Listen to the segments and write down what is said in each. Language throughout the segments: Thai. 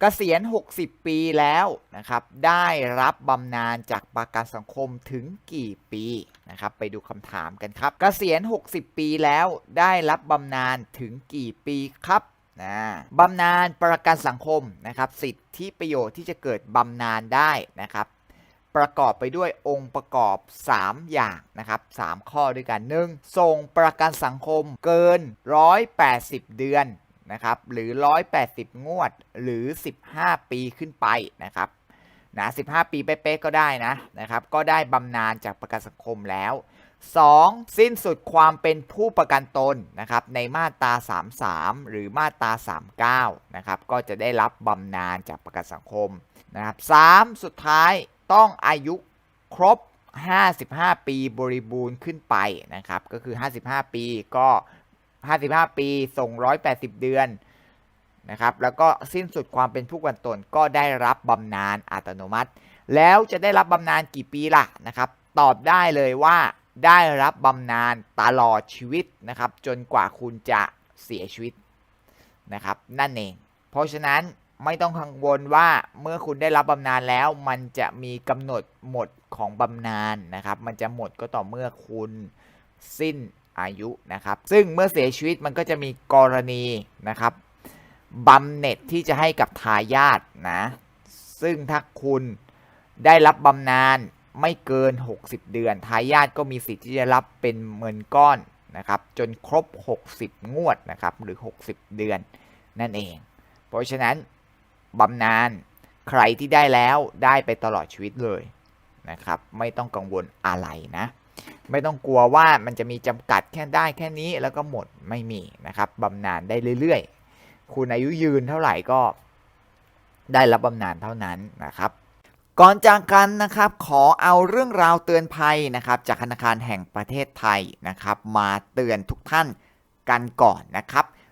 เกษียณ 60 ปีแล้วนะครับ ได้รับบำนาญจากประกันสังคมถึงกี่ปีนะครับ ไปดูคำถามกันครับเกษียณ 60 ปีแล้วได้รับบำนาญถึงกี่ปีครับนะบำนาญประกันสังคมนะครับ สิทธิประโยชน์ที่จะเกิดบำนาญได้นะครับ ประกอบไปด้วยองค์ประกอบ 3 อย่างนะครับ 3 ข้อด้วยกัน 1. ส่งประกันสังคมเกิน 180 เดือน นะครับหรือ 180 งวดหรือ 15 ปีขึ้นไปนะครับนะ15 ปีเป๊ะๆก็ได้นะนะครับ ก็ได้บำนาญจากประกันสังคมแล้ว 2. สิ้นสุดความเป็นผู้ประกันตนนะครับในมาตรา 33 หรือมาตรา 39 นะครับก็จะได้รับบำนาญจากประกันสังคมนะครับ 3. สุดท้ายต้องอายุครบ 55 ปีบริบูรณ์ขึ้นไปนะครับก็คือ 55 ปีก็ 55 ปี ส่ง 180 เดือนนะครับ แล้วก็สิ้นสุดความเป็นผู้กันตนก็ได้รับบำนาญอัตโนมัติ แล้วจะได้รับบำนาญกี่ปีล่ะนะครับ ตอบได้เลยว่าได้รับบำนาญตลอดชีวิตนะครับ จนกว่าคุณจะเสียชีวิตนะครับ นั่นเอง เพราะฉะนั้นไม่ต้องกังวลว่าเมื่อคุณได้รับบำนาญแล้ว มันจะมีกำหนดหมดของบำนาญนะครับ มันจะหมดก็ต่อเมื่อคุณสิ้น อายุนะครับ ซึ่งเมื่อเสียชีวิตมันก็จะมีกรณีนะครับบำเหน็จที่จะให้กับทายาทนะ ซึ่งถ้าคุณได้รับบำนาญไม่เกิน 60 เดือน ทายาทก็มีสิทธิ์ที่จะรับเป็นเงินก้อนนะครับ จนครบ 60 งวดนะครับ หรือ 60 เดือนนั่นเอง เพราะฉะนั้นบำนาญใครที่ได้แล้วได้ไปตลอดชีวิตเลยนะครับ ไม่ต้องกังวลอะไรนะ ไม่ต้องกลัวว่ามันจะมีจำกัดแค่ได้แค่นี้แล้วก็หมดไม่มีนะครับบำนาญได้เรื่อยๆ คุณอายุยืนเท่าไหร่ก็ได้รับบำนาญเท่านั้นนะครับ ก่อนจากกันนะครับขอเอาเรื่องราวเตือนภัยนะครับจากธนาคารแห่งประเทศไทยนะครับ มาเตือนทุกท่านกันก่อนนะครับ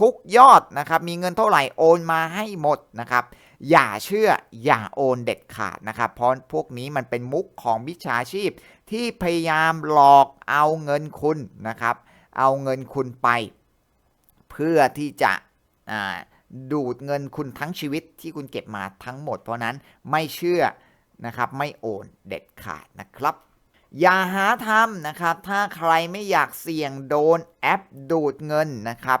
ทุกยอดนะครับ มีเงินเท่าไหร่โอนมาให้หมดนะครับ อย่าเชื่ออย่าโอนเด็ดขาดนะครับ เพราะพวกนี้มันเป็นมุกของมิจฉาชีพ ที่พยายามหลอกเอาเงินคุณนะครับ เอาเงินคุณไป เพื่อที่จะดูดเงินคุณทั้งชีวิตที่คุณเก็บมาทั้งหมด เพราะนั้นไม่เชื่อนะครับ ไม่โอนเด็ดขาดนะครับอย่าหาทำนะครับ ถ้าใครไม่อยากเสี่ยงโดนแอปดูดเงินนะครับ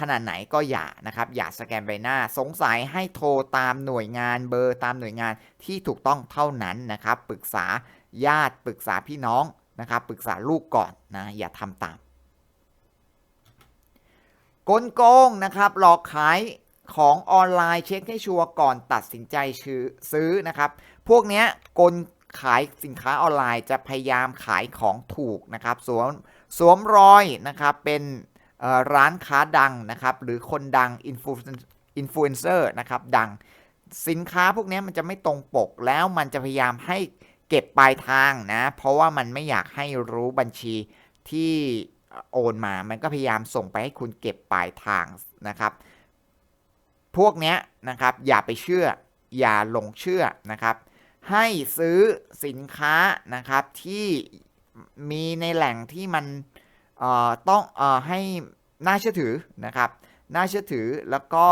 ขนาดไหนก็อย่านะครับ อย่าสแกนใบหน้า สงสัยให้โทรตามหน่วยงานเบอร์ตามหน่วยงานที่ถูกต้องเท่านั้นนะครับ ปรึกษาญาติปรึกษาพี่น้องนะครับ ปรึกษาลูกก่อนนะ อย่าทำตามกลโกงนะครับ หลอกขายของออนไลน์เช็คให้ชัวร์ก่อนตัดสินใจซื้อนะครับ พวกเนี้ยกลขายสินค้าออนไลน์จะพยายามขายของถูกนะครับ สวมสวมรอยนะครับเป็น ร้านค้าดังนะครับ หรือคนดังอินฟลูอินฟลูเอนเซอร์นะครับดังสินค้าพวกนี้มันจะไม่ตรงปกแล้วมันจะพยายามให้เก็บปลายทางนะ เพราะว่ามันไม่อยากให้รู้บัญชีที่โอนมา มันก็พยายามส่งไปให้คุณเก็บปลายทางนะครับ พวกนี้นะครับอย่าไปเชื่อ อย่าหลงเชื่อนะครับ ให้ซื้อสินค้านะครับที่มีในแหล่งที่มัน ต้องอให้น่าเชื่อถือนะครับ น่าเชื่อถือแล้วก็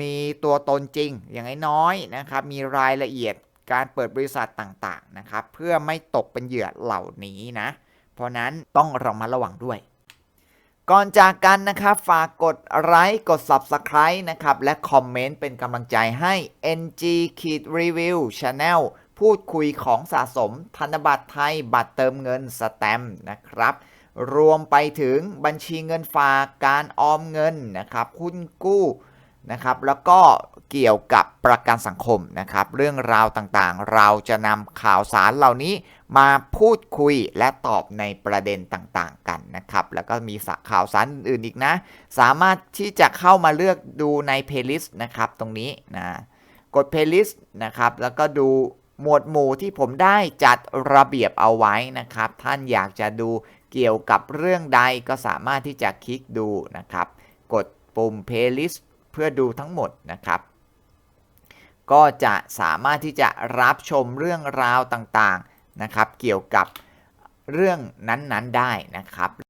มีตัวตนจริงอย่างน้อยๆนะครับ มีรายละเอียดการเปิดบริษัทต่างๆนะครับ เพื่อไม่ตกเป็นเหยื่อเหล่านี้นะ เพราะนั้นต้องระมัดระวังด้วยก่อนจากกันนะครับฝากกดไลค์กด Subscribe นะครับ และคอมเมนต์เป็นกำลังใจให้ NG ขีด Review Channel พูดคุยของสะสมธนบัตรไทยบัตรเติมเงินสแตมนะครับ รวมไปถึงบัญชีเงินฝากการออมเงินนะครับหุ้นกู้นะครับแล้วก็เกี่ยวกับประกันสังคมนะครับเรื่องราวต่างๆ เราจะนำข่าวสารเหล่านี้มาพูดคุยและตอบในประเด็นต่างๆกันนะครับแล้วก็มีข่าวสารอื่นๆอีกนะ สามารถที่จะเข้ามาเลือกดูใน playlist นะครับตรงนี้นะกด playlist นะครับแล้วก็ดู หมวดหมู่ที่ผมได้จัดระเบียบเอาไว้นะครับ ท่านอยากจะดูเกี่ยวกับเรื่องใดก็สามารถที่จะคลิกดูนะครับ กดปุ่ม playlist เพื่อดูทั้งหมดนะครับ ก็จะสามารถที่จะรับชมเรื่องราวต่างๆนะครับ เกี่ยวกับเรื่องนั้นๆได้นะครับ